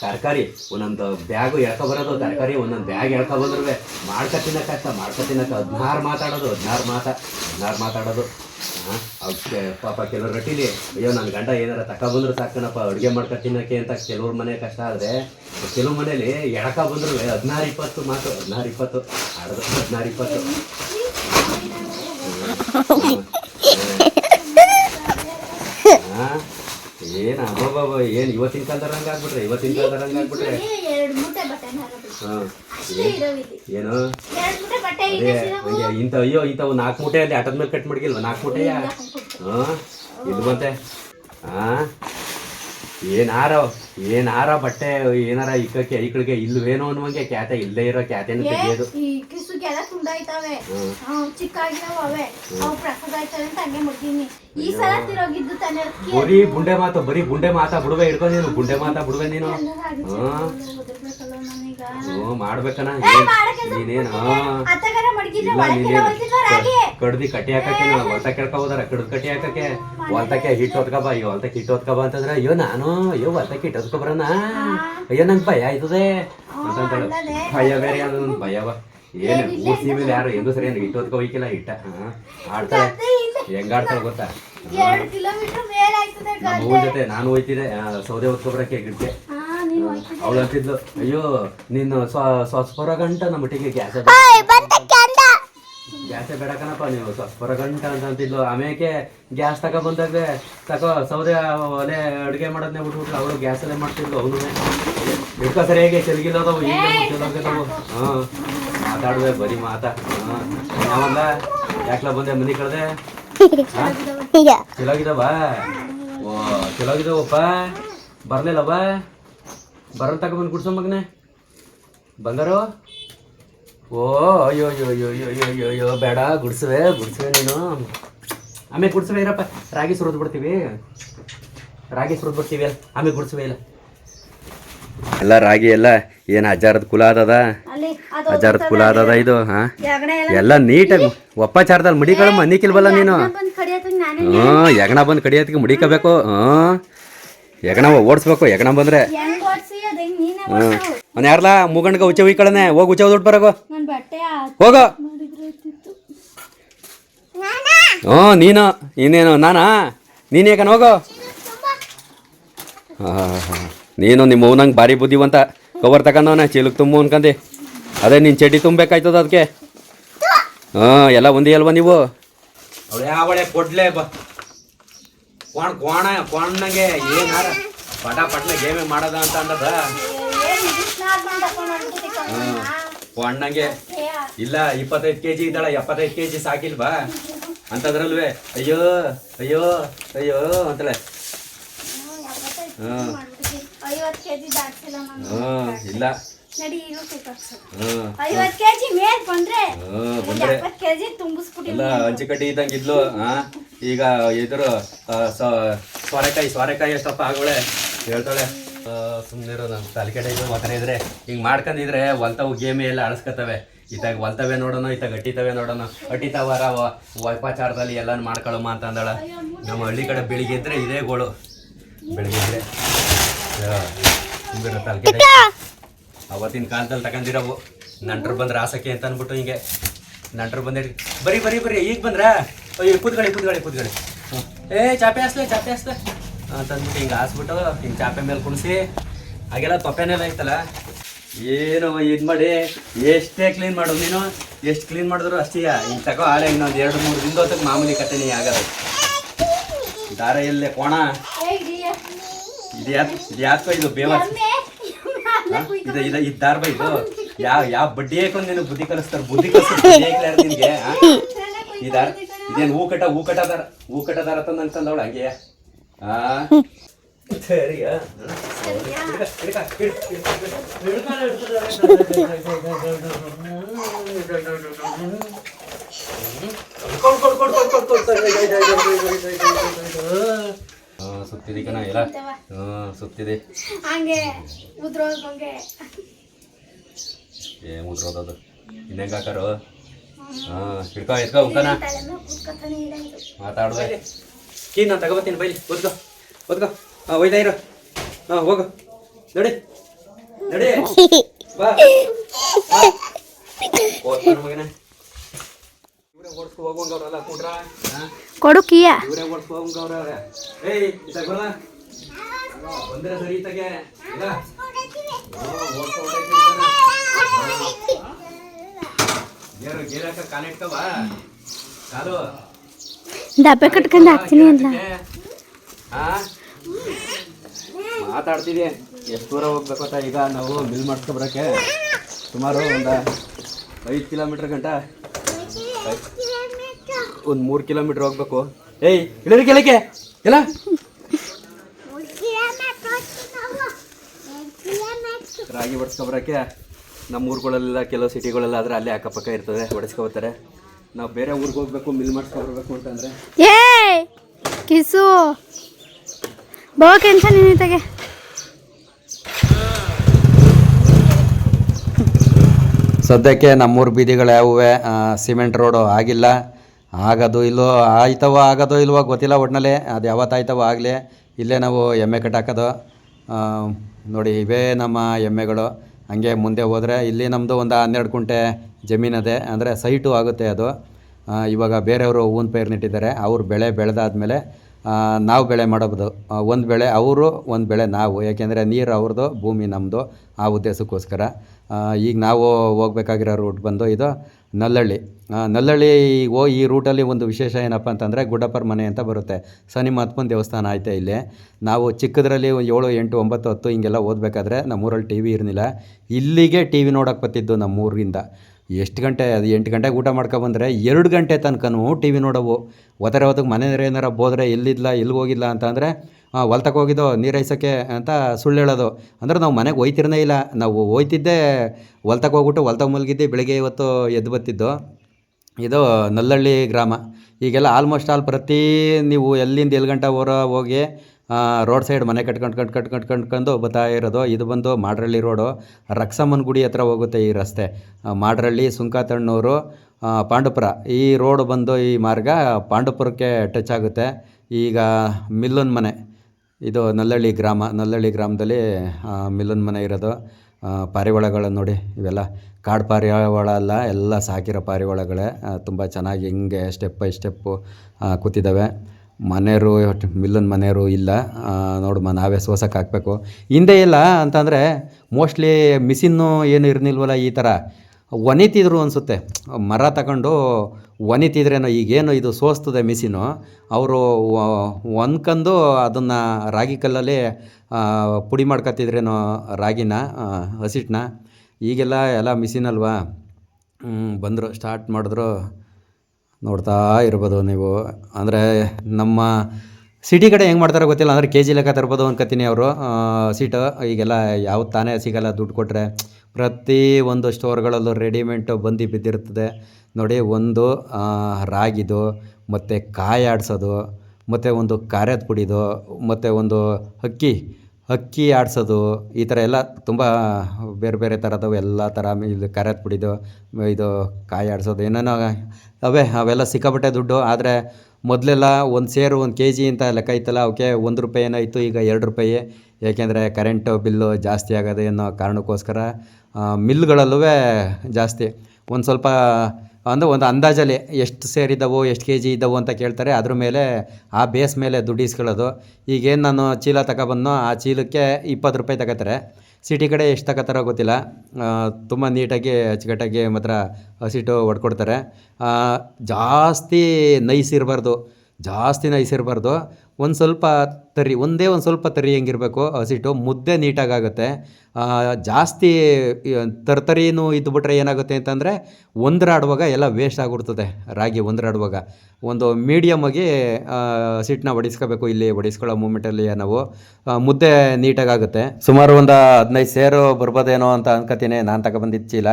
ತರಕಾರಿ, ಒಂದೊಂದು ಬ್ಯಾಗು ಎಳ್ಕೊ ಬರೋದು, ತರಕಾರಿ ಒಂದೊಂದು ಬ್ಯಾಗ್ ಎಳ್ಕೊ ಬಂದ್ರು ಮಾಡ್ಕೊ ತಿನ್ನಕ್ಕೆ ಕಷ್ಟ ಮಾಡ್ಕೊ ತಿನ್ನಕ್ಕೆ. ಹದಿನಾರು ಮಾತಾಡೋದು, ಹದಿನಾರು ಮಾತಾ, ಹದಿನಾರು ಮಾತಾಡೋದು. ಹಾಂ, ಅವ್ಕೆ ಪಾಪ ಕೆಲವ್ರು ರೊಟ್ಟಿಲಿ, ಅಯ್ಯೋ ನನ್ನ ಗಂಡ ಏನಾರ ತಗೊಬಂದ್ರು ಸಾಕಣಪ್ಪ ಅಡುಗೆ ಮಾಡ್ಕೊ ತಿನ್ನಕ್ಕೆ ಅಂತ ಕೆಲವ್ರ ಮನೆ ಕಷ್ಟ ಆದರೆ ಕೆಲವು ಮನೇಲಿ ಎಳಕ ಬಂದ್ರು ಹದಿನಾರು ಇಪ್ಪತ್ತು ಮಾತು, ಹದಿನಾರು ಇಪ್ಪತ್ತು, ಆಡೋದು ಹದಿನಾರು ಇಪ್ಪತ್ತು. ಏನು ಅಬ್ಬಬ್ಬ ಏನು ಇವತ್ತಿನ ಕಾಲದಾಗ ಹಂಗೆ ಆಗ್ಬಿಟ್ರೆ? ಇವತ್ತಿನ ಕಾಲದಾಗ ಹಂಗೆ ಆಗ್ಬಿಟ್ರೆ? ಹಾಂ. ಏನು? ಅದೇ ಹಂಗೆ ಇಂಥ ಅಯ್ಯೋ ಇಂಥವು ನಾಲ್ಕು ಮೂಟೆ ಅಲ್ಲಿ ಆಟದ ಮೇಲೆ ಕಟ್ ಮಡಗಿಲ್ವ ನಾಲ್ಕು ಮೂಟೆಯ? ಹಾಂ ಇದು ಬಂತೆ ಹಾಂ? ಏನಾರ ಏನಾರ ಬಟ್ಟೆ ಏನಾರ ಇಕ್ಕಕ್ಕೆ ಐಕಳಿಗೆ ಇಲ್ವೇನೋ ಅನ್ನುವಂಗೆ ಕ್ಯಾತೆ ಇಲ್ಲದೆ ಇರೋ ಕ್ಯಾತೆನ ತೆಗೆಯೋದು. ಈ ಕಿಸುಗೆಲ್ಲ ತುಂಡಾಯ್ತಾವೆ. ಹ್ಮ್, ಚಿಕ್ಕ ಆಗಿದಾವ ಅವೇ. ಅವು ಪ್ರಸಾದ ಆಯ್ತವೆ ಅಂತ ಹಂಗೆ ಮುಟ್ಟಿನಿ ಈ ಸಲ ತಿರೋಗಿದ್ದು ತಾನೆ ಬರೀ ಬುಂಡೆ ಮಾತು ಬರೀ ಬುಂಡೆ ಮಾತಾ ಬಿಡುವೆ ಹಿಡ್ಕೊ ನೀನು ಬುಂಡೆ ಮಾತಾ ಬಿಡುವೆ ನೀನು. ಹಾಂ ಮಾಡ್ಬೇಕನ ನೀನೇನು ಕಡ್ದಿ ಕಟ್ಟಿ ಹಾಕಕ್ಕೆ ನಾವು ಹೊಲ್ತ ಕೇಳ್ಕೊ ಹೋದಾರ. ಕಡ್ದು ಕಟ್ಟಿ ಹಾಕಕ್ಕೆ. ಹೊಲ್ತಕ್ಕೆ ಹಿಟ್ಟು ಹೊತ್ಕಬ ಅಯ್ಯೋ ಹೊಲ್ತಕ್ಕೆ ಹಿಟ್ಟು ಹೊತ್ಕಬ ಅಂತಂದ್ರೆ ಅಯ್ಯೋ ನಾನು ಅಯ್ಯೋ ಹೊಲ್ತಕ್ಕೆ ಹಿಟ್ಟು ಹೊತ್ಕೊಬರಣ ಅಯ್ಯೋ ನಂಗೆ ಭಯ ಆಯ್ತದೆ. ಅಂತಂತಾಳೆ. ಭಯ ಬೇರೆ ಅದು ಭಯ ಭಯವ ಏನು ಕೂಸಿ ಮೇಲೆ ಯಾರು ಎಂದು ಸರಿ ಏನು ಹಿಟ್ಟು ಹೊತ್ಕೊ ಹೋಯ್ಕಿಲ್ಲ ಹಿಟ್ಟ. ಆಡ್ತಾಳೆ. ಹೆಂಗಾಡ್ತಾಳೆ ಗೊತ್ತಾ? ನಮ್ಮ ಜೊತೆ ನಾನು ಹೋಯ್ತಿದ್ದೆ ಸೌದೆ ಹೊತ್ಕೊಬರಕ್ಕೆ ಗಿಡಕ್ಕೆ ಹಾ ನೀನು ಹೋಯ್ತಿದ್ದೆ ಅವಳು ಅಂತಿದ್ಲು ಅಯ್ಯೋ ನೀನು ಸ್ವಸ್ಪರ ಗಂಟ ನಮ್ಮ ಒಟ್ಟಿಗೆ ಗ್ಯಾಸ್ ಗ್ಯಾಸೇ ಬೇಡಕನಪ್ಪ ನೀವು ಸ್ವಸ್ಪರ ಗಂಟ ಅಂತ ಅಂತಿದ್ಲು. ಆಮೇಲೆ ಗ್ಯಾಸ್ ತಗೋ ಬಂದಾಗ ತಗೋ ಸೌದೆ ಒಲೆ ಅಡುಗೆ ಮಾಡೋದನ್ನೇ ಬಿಟ್ಬಿಟ್ಲು ಅವಳು ಗ್ಯಾಸಲ್ಲೇ ಮಾಡ್ತಿದ್ಲು ಅವನು ಹಿಡ್ಕೊ ಸರಿಯಾಗಿ ಚೆಲ್ಗಿಲ್ಲದವು ಈಗ ಚೆಲ್ಲೋಗಿದ್ದವು ಹಾಂ ಮಾತಾಡುವೆ ಬರೀ ಮಾತಾ. ಹಾಂ ಯಾವಲ್ಲ ಯಾಕಲ ಬಂದೆ ಮನೆ ಕಳೆದೆ? ಚಲೋಗಿದವ ಓ ಚಲೋಗಿದವಪ್ಪ ಬರ್ಲಿಲ್ಲವ ಬರಲ್ ತಗೊಂಬಂದು ಕುಡ್ಸೋ ಮಗನೆ. ಬಂಗಾರ? ಓ ಅಯ್ಯೋ ಅಯ್ಯೋ ಅಯ್ಯೋ ಅಯ್ಯೋ ಅಯ್ಯೋ ಅಯ್ಯೋ ಅಯ್ಯೋ ಬೇಡ ಗುಡ್ಸುವೆ ಗುಡ್ಸುವೆ ನೀನು. ಆಮೇಲೆ ಗುಡ್ಸುವೆ ಇರಪ್ಪ ರಾಗಿ ಸುರಿದು ಬಿಡ್ತೀವಿ. ರಾಗಿ ಸುರಿದು ಬಿಡ್ತೀವಿ ಅಲ್ಲ ಆಮೇಲೆ ಗುಡ್ಸುವೆ ಇಲ್ಲ. ಎಲ್ಲ ರಾಗಿ ಎಲ್ಲ ಏನು ಅಜ್ಜಾರದ ಕುಲ ಅದು ಅಜ್ಜಾರದ ಕುಲ ಅದದ ಇದು ಹಾ? ಯಾಗಣೆ ಎಲ್ಲ ಎಲ್ಲ ನೀಟಾಗಿ ಒಪ್ಪಾಚಾರದಲ್ಲಿ ಬಂದು ಕಡಿಯತ್ತ ನಾನೇ ಹ್ಞೂ ಯಗಣ ಬಂದು ಕಡಿಯೋದಕ್ಕೆ ಮುಡಿಕೋಬೇಕು ಹ್ಞೂ ಯಗಣ ಓಡಿಸ್ಬೇಕು ಯಗಣ ಬಂದ್ರೆ. ಅವ್ನು ಯಾರ್ಲ? ಮೂಗಣ್ಗೆ ಉಚ್ಚ ಉಯ್ಕಳನೆ ಹೋಗಿ ಉಚ್ಚ ದುಡ್ಡು ಬರಗೋ ಹೋಗ. ಹ್ಞೂ ನೀನು. ಇನ್ನೇನು ನಾನಾ? ನೀನು ಯಾಕನ ಹೋಗೋ. ಹಾಂ ಹಾಂ ನೀನು ನಿಮ್ಮ ಅವ್ನಂಗೆ ಭಾರಿ ಬುದ್ಧಿವಂತ. ಕವರ್ ತಗೊಂಡವನ ಚೀಲಕ್ಕೆ ತುಂಬು ಅನ್ಕಂದು. ಅದೇ ನೀನು ಚಡ್ಡಿ ತುಂಬಬೇಕಾಯ್ತದ ಅದಕ್ಕೆ ಹಾಂ ಎಲ್ಲ ಒಂದೇ ಅಲ್ವಾ ನೀವು? ಅವಳೆ ಅವಳೆ ಕೊಡ್ಲೇ ಬಾ. ಕೋಣ ಕೋಣ ಕೋಣಂಗೆ ಏನಾರ. ಪಟ ಪಟ್ಲೆ ಗೇಮೇ ಮಾಡೋದ ಅಂತ ಅಂದದ? ಅಣ್ಣಂಗೆ ಇಲ್ಲ ಇಪ್ಪತ್ತೈದು ಕೆ ಜಿ ಇದ್ದಾಳೆ ಎಪ್ಪತ್ತೈದು ಕೆ ಜಿ ಸಾಕಿಲ್ವಾ? ಅಂತದ್ರಲ್ವೇ ಅಯ್ಯೋ ಅಯ್ಯೋ ಅಯ್ಯೋ ಅಂತಳೆ. ಹ್ಞೂ ಹ್ಞೂ ಇಲ್ಲ. ಹಂಚಿಕಟ್ಟಿ ಇದ್ದಂಗೆ ಇದ್ಲು ಹಾ ಈಗ ಎದುರು ಸೋರೆಕಾಯಿ ಸೋರೆಕಾಯಿ ಎಷ್ಟಪ್ಪ ಆಗೋಳೆ? ಹೇಳ್ತಾಳೆ ಸುಮ್ಮನೆ ನಾನು ತಲೆ ಕಡೆ ಇದ್ರೆ ಮಾತಾಡ ಇದ್ರೆ. ಹಿಂಗೆ ಮಾಡ್ಕೊಂಡಿದ್ರೆ ಒಲ್ತವು ಗೇಮೇ ಎಲ್ಲ ಅಳಿಸ್ಕೊತವೆ ಇತ್ತಾಗ ಹೊಲ್ತವೆ ನೋಡೋಣ, ಇತ್ತಾಗ ಅಟ್ಟಿತವೆ ನೋಡೋಣ. ಅಟ್ಟಿತವರ ವೈಪಾಚಾರದಲ್ಲಿ ಎಲ್ಲ ಮಾಡ್ಕೊಳ್ಳೋಮ ಅಂತ ಅಂದಾಳ. ನಮ್ಮ ಹಳ್ಳಿ ಕಡೆ ಬೆಳಿಗ್ಗೆ ಇದ್ರೆ ಇದೇ ಗೋಳು. ಬೆಳಿಗ್ಗೆ ಇದ್ರೆ ತಲೆ ಅವತ್ತಿನ ಕಾಲದಲ್ಲಿ ತಗೊಂಡಿರೋವು ನಂಟರು ಬಂದ್ರೆ ಆಸಕ್ಕೆ ಅಂತ ಅಂದ್ಬಿಟ್ಟು ಹಿಂಗೆ. ನಂಟರು ಬಂದೆ ಬರೀ ಬರೀ ಬರೀ, ಈಗ ಬಂದ್ರ? ಅಯ್ಯೋ, ಕೂತ್ಕೊಳ್ಳಿ ಕೂತ್ಕೊಳ್ಳಿ ಕೂತ್ಕೊಳ್ಳಿ. ಏ, ಚಾಪೆ ಹಾಸ್ಲೆ ಚಾಪೆ ಹಾಸ್ಲೆ. ಅಂತ ಅಂದ್ಬಿಟ್ಟು ಹಿಂಗೆ ಹಾಸ್ಬಿಟ್ಟು ಹಿಂಗೆ ಚಾಪೆ ಮೇಲೆ ಕುಣಿಸಿ ಹಾಗೆಲ್ಲ ತೊಪ್ಪೆನೆಲ್ಲ ಐತಲ್ಲ ಏನು ಇದು ಮಾಡಿ ಎಷ್ಟೇ ಕ್ಲೀನ್ ಮಾಡು ನೀನು ಎಷ್ಟು ಕ್ಲೀನ್ ಮಾಡಿದ್ರು ಅಷ್ಟೇ ಹಿಂಗೆ ತಗೋ ಆಳೆ ಇನ್ನೊಂದು ಎರಡು ಮೂರು ದಿನದ ಹೊತ್ತಿಗೆ ಮಾಮೂಲಿ ಕತೆ ನೀ ಆಗೋದು. ದಾರ ಎಲ್ಲೇ ಕೋಣ. ಇದು ಯಾಕೆ? ಇದು ಯಾಕೋ ಇದು ಬೇವ? ಇದು ಇದು ಇದು ದಾರ ಬೈ ಇದು. ಯಾವ ಯಾವ ಬಡ್ಡಿ ಹಾಕೊಂಡು ನೀನು ಬುದ್ಧಿ ಕಲಿಸ್ತಾರೆ? ಬುದ್ಧಿ ಕಲಿಸ್ತಾರೆ? ನಿನಗೆ ಈ ಇದೇನು ಹೂ ಕಟ್ಟ ಹೂ ಕಟ್ಟದಾರ ಹೂ ಕಟ್ಟದಾರ ತಂದು ಅಂತಂದವಳು ಹಂಗೆ? ಸುತ್ತಿದೆ ಕಣ ಎಲ್ಲ. ಇಂತವ. ಹ್ಞೂ ಸುತ್ತಿದೆ. ಹಂಗೆ ಏ ಮುದ್ರೋದದು ಇನ್ನೆಂಗೆ ಹಾಕಾರು? ಹಾಂ ಹಿಡ್ಕೊ ಹಿಡ್ಕೊ ಉಂಕನ ತಲೆ ಕೀ ನಾನು ತಗೋಬತ್ತೀನಿ ಬೈಲಿ ಓದ್ಕೋ ಓದ್ಕೋ ಹಾಂ ಒಯ್ತಾ ಇರು. ಹಾಂ ಹೋಗು. ನೋಡಿ. ನೋಡಿ. ಬಾ. ಮಗನೇ. ಕೊಡು ಕಿಯ. ಇವರೇ ಓಡಿಸ್ಕೊ ಏಯ್ ಬಂದ್ರೆ ಸರಿ ಇಲ್ಲ. ಓಡಿಸ್ಕೊ ಗೇರು ಗೇರ್ ಹಾಕ ಕಾಲ ಕಾಲು. ದಬ್ಬೆ ಕಟ್ಕೊಂಡು ಹಾಕ್ತೀನಿ ಆ? ಮಾತಾಡ್ತಿದ್ದೆ ಎಷ್ಟು ದೂರ ಹೋಗ್ಬೇಕು ಅಂತ ಈಗ ನಾವು ಮಿಲ್ ಮಾಡ್ಕೊಬರಕ್ಕೆ ಸುಮಾರು ಒಂದು ಐದು ಕಿಲೋಮೀಟ್ರ್ ಗಂಟ. ಒಂದು ಮೂರು ಕಿಲೋಮೀಟ್ರ್ ಹೋಗ್ಬೇಕು. ಏಯ್, ಇಳಿರಿ ಕೆಳಕ್ಕೆ. ಎಲ್ಲ? ರಾಗಿ ಬಡಿಸ್ಕೊಬರಕ್ಕೆ. ನಮ್ಮ ಊರುಗಳಲ್ಲೆಲ್ಲ ಕೆಲವು ಸಿಟಿಗಳೆಲ್ಲ ಆದರೆ ಅಲ್ಲೇ ಅಕ್ಕಪಕ್ಕ ಇರ್ತದೆ ಬಡಿಸ್ಕೊಬರ್ತಾರೆ ನಾವು ಬೇರೆ ಊರಿಗೆ ಹೋಗ್ಬೇಕು ಮಿಲ್ ಮಾಡಿಸ್ಕೊಬರ್ಬೇಕು ಅಂತಂದ್ರೆ ಏ ಕಿಸು. ಬಹು ಕೆಂಚ ನಿನಗೆ ಸದ್ಯಕ್ಕೆ ನಮ್ಮೂರು ಬೀದಿಗಳು ಯಾವುವೆ ಸಿಮೆಂಟ್ ರೋಡು ಆಗಿಲ್ಲ. ಆಗೋದು ಇಲ್ಲೋ ಆಯ್ತವೋ ಆಗೋದು ಇಲ್ವೋ ಗೊತ್ತಿಲ್ಲ ಒಟ್ಟಿನಲ್ಲಿ ಅದು ಯಾವತ್ತಾಯ್ತವೋ ಆಗಲಿ. ಇಲ್ಲೇ ನಾವು ಎಮ್ಮೆ ಕಟ್ಟಾಕೋದು. ನೋಡಿ ಇವೇ ನಮ್ಮ ಎಮ್ಮೆಗಳು. ಹಂಗೆ ಮುಂದೆ ಹೋದರೆ ಇಲ್ಲಿ ನಮ್ಮದು ಒಂದು ಹನ್ನೆರಡು ಕುಂಟೆ ಜಮೀನದೆ ಅಂದರೆ ಸೈಟು ಆಗುತ್ತೆ ಅದು. ಇವಾಗ ಬೇರೆಯವರು ಹೂವಿನ ಪೈರು ನೆಟ್ಟಿದ್ದಾರೆ ಅವ್ರು ಬೆಳೆ ಬೆಳೆದಾದ್ಮೇಲೆ ನಾವು ಬೆಳೆ ಮಾಡೋದು ಒಂದು ಬೆಳೆ ಅವರು, ಒಂದು ಬೆಳೆ ನಾವು. ಯಾಕೆಂದರೆ ನೀರು ಅವ್ರದ್ದು ಭೂಮಿ ನಮ್ಮದು ಆ ಉದ್ದೇಶಕ್ಕೋಸ್ಕರ. ಈಗ ನಾವು ಹೋಗ್ಬೇಕಾಗಿರೋ ರೂಟ್ ಬಂದು ಇದು ನಲ್ಲಳ್ಳಿ. ನಲ್ಲಳ್ಳಿ ಓ, ಈ ರೂಟಲ್ಲಿ ಒಂದು ವಿಶೇಷ ಏನಪ್ಪ ಅಂತಂದರೆ ಗುಡ್ಡಪ್ಪರ ಮನೆ ಅಂತ ಬರುತ್ತೆ. ಸನಿ ಮಹಾತ್ಮನ ದೇವಸ್ಥಾನ ಐತೆ ಇಲ್ಲಿ. ನಾವು ಚಿಕ್ಕದ್ರಲ್ಲಿ ಏಳು, ಎಂಟು, ಒಂಬತ್ತು, ಹತ್ತು ಹಿಂಗೆಲ್ಲ ಓದಬೇಕಾದ್ರೆ ನಮ್ಮೂರಲ್ಲಿ ಟಿ ವಿ ಇರಲಿಲ್ಲ. ಇಲ್ಲಿಗೆ ಟಿ ವಿ ನೋಡೋಕೆ ಬತ್ತಿದ್ದು ನಮ್ಮೂರಿಂದ. ಎಷ್ಟು ಗಂಟೆ, ಅದು ಎಂಟು ಗಂಟೆಗೆ ಊಟ ಮಾಡ್ಕೊಬಂದ್ರೆ ಎರಡು ಗಂಟೆ ತನಕನೂ ಟಿ ವಿ ನೋಡೋವು. ಒತ್ತರ ಹೊತ್ತಿಗೆ ಮನೆ ಏನಾರ ಹೋದ್ರೆ ಎಲ್ಲಿದ್ಲ, ಎಲ್ಲಿಗೆ ಹೋಗಿಲ್ಲ ಅಂತ ಅಂದರೆ ಹೊಲ್ತಕ್ಕೆ ಹೋಗಿದ್ದೋ, ನೀರು ಅಂತ ಸುಳ್ಳು ಹೇಳೋದು. ಅಂದ್ರೆ ನಾವು ಮನೆಗೆ ಹೋಯ್ತಿರನೇ ಇಲ್ಲ. ನಾವು ಹೋಯ್ತಿದ್ದೆ ಹೊಲ್ತಕ್ಕೆ ಹೋಗ್ಬಿಟ್ಟು ಹೊಲ್ತಕ್ಕೆ ಮಲಗಿದ್ದೆ ಬೆಳಗ್ಗೆ ಇವತ್ತು ಎದ್ದು ಬತ್ತಿದ್ದು ಇದು ನಲ್ಲಳ್ಳಿ ಗ್ರಾಮ. ಈಗೆಲ್ಲ ಆಲ್ಮೋಸ್ಟ್ ಆಲ್ ಪ್ರತಿ ನೀವು ಎಲ್ಲಿಂದ ಎಲ್ಲಿ ಗಂಟೆ ಹೊರ ಹೋಗಿ ರೋಡ್ ಸೈಡ್ ಮನೆ ಕಟ್ಕೊಂಡು ಕಟ್ ಕಟ್ ಕಟ್ ಕಟ್ಕೊಂಡು ಬರ್ತಾ ಇರೋದು. ಇದು ಬಂದು ಮಾಡ್ರಳ್ಳಿ ರೋಡು. ರಕ್ಸಮ್ಮನ ಗುಡಿ ಹತ್ರ ಹೋಗುತ್ತೆ ಈ ರಸ್ತೆ. ಮಾಡ್ರಳ್ಳಿ, ಸುಂಕಾತಣ್ಣೂರು ಪಾಂಡುಪುರ. ಈ ರೋಡ್ ಬಂದು ಈ ಮಾರ್ಗ ಪಾಂಡುಪುರಕ್ಕೆ ಟಚ್ ಆಗುತ್ತೆ. ಈಗ ಮಿಲ್ಲನ್ ಮನೆ. ಇದು ನಲ್ಲಳ್ಳಿ ಗ್ರಾಮ. ನಲ್ಲಳ್ಳಿ ಗ್ರಾಮದಲ್ಲಿ ಮಿಲ್ಲನ್ ಮನೆ ಇರೋದು. ಪಾರಿವಾಳಗಳನ್ನು ನೋಡಿ, ಇವೆಲ್ಲ ಕಾಡು ಪಾರಿವಾಳ ಅಲ್ಲ, ಎಲ್ಲ ಸಾಕಿರೋ ಪಾರಿವಾಳಗಳೇ. ತುಂಬ ಚೆನ್ನಾಗಿ ಹಿಂಗೆ ಸ್ಟೆಪ್ ಬೈ ಸ್ಟೆಪ್ಪು ಕೂತಿದ್ದಾವೆ. ಮನೆಯವರು ಮಿಲ್ಲನ್ ಮನೆಯವರು ಇಲ್ಲ. ನೋಡಮ್ಮ ನೋಡು ನಾವೇ ಸೋಸಕ್ಕೆ ಹಾಕಬೇಕು. ಹಿಂದೆ ಇಲ್ಲ ಅಂತಂದರೆ ಮೋಸ್ಟ್ಲಿ ಮಿಸಿನ್ನು ಏನು ಇರಲಿಲ್ವಲ್ಲ ಈ ಥರ. ಒನಿತಿದ್ರು ಅನಿಸುತ್ತೆ. ಮರ ತಗೊಂಡು ಒನಿತಿದ್ರೇನೋ ಈಗೇನು ಇದು ಸೋಸ್ತದೆ ಮಿಸಿನು ಅವರು ಒನ್ಕಂದು ಅದನ್ನು ರಾಗಿ ಕಲ್ಲಲ್ಲಿ ಪುಡಿ ಮಾಡ್ಕೊತಿದ್ರೇನೋ ರಾಗಿನ ಹಸಿಟ್ಟನ್ನ ಈಗೆಲ್ಲ ಎಲ್ಲ ಮಿಸಿನಲ್ವಾ? ಬಂದರು, ಸ್ಟಾರ್ಟ್ ಮಾಡಿದ್ರು. ನೋಡ್ತಾ ಇರ್ಬೋದು ನೀವು. ಅಂದರೆ ನಮ್ಮ ಸಿಟಿ ಕಡೆ ಹೆಂಗೆ ಮಾಡ್ತಾರೋ ಗೊತ್ತಿಲ್ಲ. ಅಂದರೆ ಕೆ ಜಿ ಲೆಕ್ಕ ತರ್ಬೋದು ಅನ್ಕೋತೀನಿ ಅವರು. ಸೀಟು ಈಗೆಲ್ಲ ಯಾವ ತಾನೇ ಸಿಗಲ್ಲ ದುಡ್ಡು ಕೊಟ್ಟರೆ ಪ್ರತಿ ಒಂದು ಸ್ಟೋರ್ಗಳಲ್ಲೂ ರೆಡಿಮೇಡ್ ಬಂದು ಬಿದ್ದಿರ್ತದೆ. ನೋಡಿ ಒಂದು ರಾಗಿದು, ಮತ್ತು ಕಾಯಿ ಆಡಿಸೋದು ಮತ್ತು ಒಂದು ಖಾರದ ಪುಡಿದು, ಮತ್ತು ಒಂದು ಅಕ್ಕಿ ಅಕ್ಕಿ ಆಡಿಸೋದು, ಈ ಥರ ಎಲ್ಲ ತುಂಬ ಬೇರೆ ಬೇರೆ ಥರದವು ಎಲ್ಲ ಥರ ಇದು ಕರೆತ್ ಪುಡಿದು ಇದು ಕಾಯಿ ಆಡಿಸೋದು, ಏನೇನೋ ಅವೇ, ಅವೆಲ್ಲ ಸಿಕ್ಕಾಪಟ್ಟೆ ದುಡ್ಡು, ಆದರೆ ಮೊದಲೆಲ್ಲ ಒಂದು ಸೇರು ಒಂದು ಕೆ ಜಿ ಅಂತ ಲೆಕ್ಕ ಇತ್ತಲ್ಲ ಅವಕ್ಕೆ ಒಂದು ರೂಪಾಯಿ ಏನಾಯಿತು ಈಗ ಎರಡು ರೂಪಾಯಿ ಏಕೆಂದರೆ ಕರೆಂಟು ಬಿಲ್ಲು ಜಾಸ್ತಿ ಆಗೋದು ಅನ್ನೋ ಕಾರಣಕ್ಕೋಸ್ಕರ ಮಿಲ್ಗಳಲ್ಲೂ ಜಾಸ್ತಿ. ಒಂದು ಸ್ವಲ್ಪ ಅಂದರೆ ಒಂದು ಅಂದಾಜಲ್ಲಿ ಎಷ್ಟು ಸೇರಿದ್ದವು ಎಷ್ಟು ಕೆ ಜಿ ಇದ್ದವು ಅಂತ ಕೇಳ್ತಾರೆ. ಅದ್ರ ಮೇಲೆ, ಆ ಬೇಸ್ ಮೇಲೆ ದುಡ್ಡು ಇಸ್ಕೊಳ್ಳೋದು. ಈಗೇನು ನಾನು ಚೀಲ ತಗೊಬಂದನೋ, ಆ ಚೀಲಕ್ಕೆ ಇಪ್ಪತ್ತು ರೂಪಾಯಿ ತಗೋತಾರೆ. ಸಿಟಿ ಕಡೆ ಎಷ್ಟು ತಗೋತಾರೋ ಗೊತ್ತಿಲ್ಲ. ತುಂಬ ನೀಟಾಗಿ, ಅಚ್ಚುಕಟ್ಟಾಗಿ ಮಾತ್ರ ಹಸಿಟ್ಟು ಹೊಡ್ಕೊಡ್ತಾರೆ ಜಾಸ್ತಿ ನೈಸ್ ಇರಬಾರ್ದು. ಜಾಸ್ತಿ ನೈಸ್ ಇರಬಾರ್ದು. ಒಂದು ಸ್ವಲ್ಪ ತರಿ, ಒಂದೇ ಒಂದು ಸ್ವಲ್ಪ ತರಿ ಹೆಂಗಿರಬೇಕು ಹಸಿಟ್ಟು ಮುದ್ದೆ ನೀಟಾಗುತ್ತೆ ಜಾಸ್ತಿ ತರ್ತರಿನು ಇದ್ದುಬಿಟ್ರೆ ಏನಾಗುತ್ತೆ ಅಂತಂದರೆ, ಒಂದರಾಡುವಾಗ ಎಲ್ಲ ವೇಸ್ಟ್ ಆಗಿಬಿಡ್ತದೆ, ರಾಗಿ ಒಂದರಾಡುವಾಗ. ಒಂದು ಮೀಡಿಯಮ್ ಆಗಿ ಹಸಿಟ್ಟನ್ನ ಹೊಡಿಸ್ಕೋಬೇಕು ಇಲ್ಲಿ ಹೊಡಿಸ್ಕೊಳ್ಳೋ ಮೂಮೆಂಟಲ್ಲಿ ನಾವು. ಮುದ್ದೆ ನೀಟಾಗುತ್ತೆ ಸುಮಾರು ಒಂದು ಹದಿನೈದು ಸೇರು ಬರ್ಬೋದೇನೋ ಅಂತ ಅನ್ಕೋತೀನಿ. ನಾನು ತಗೊಬಂದಿದ್ದ ಚೀಲ.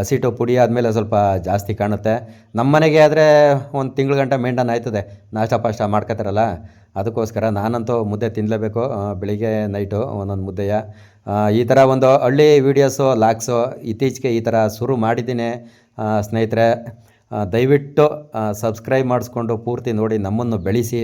ಹಸಿಟ್ಟು ಪುಡಿ ಆದಮೇಲೆ ಸ್ವಲ್ಪ ಜಾಸ್ತಿ ಕಾಣುತ್ತೆ. ನಮ್ಮ ಮನೆಗೆ ಆದರೆ ಒಂದು ತಿಂಗಳು ಗಂಟೆ ಮೇಂಟೈನ್ ಆಯ್ತದೆ. ನಾಷ್ಟ ಪಾಷ್ಟ ಮಾಡ್ಕೋತಾರಲ್ಲ, ಅದಕ್ಕೋಸ್ಕರ ನಾನಂತೂ ಮುದ್ದೆ ತಿನ್ನಲೇಬೇಕು ಬೆಳಿಗ್ಗೆ ನೈಟು ಒಂದೊಂದು ಮುದ್ದೆಯ. ಈ ಥರ ಒಂದು ಹಳ್ಳಿ ವೀಡಿಯೋಸು ಲಾಕ್ಸು ಇತ್ತೀಚೆಗೆ ಈ ಥರ ಶುರು ಮಾಡಿದ್ದೀನಿ. ಸ್ನೇಹಿತರೆ ದಯವಿಟ್ಟು ಸಬ್ಸ್ಕ್ರೈಬ್ ಮಾಡಿಸ್ಕೊಂಡು ಪೂರ್ತಿ ನೋಡಿ ನಮ್ಮನ್ನು ಬೆಳೆಸಿ.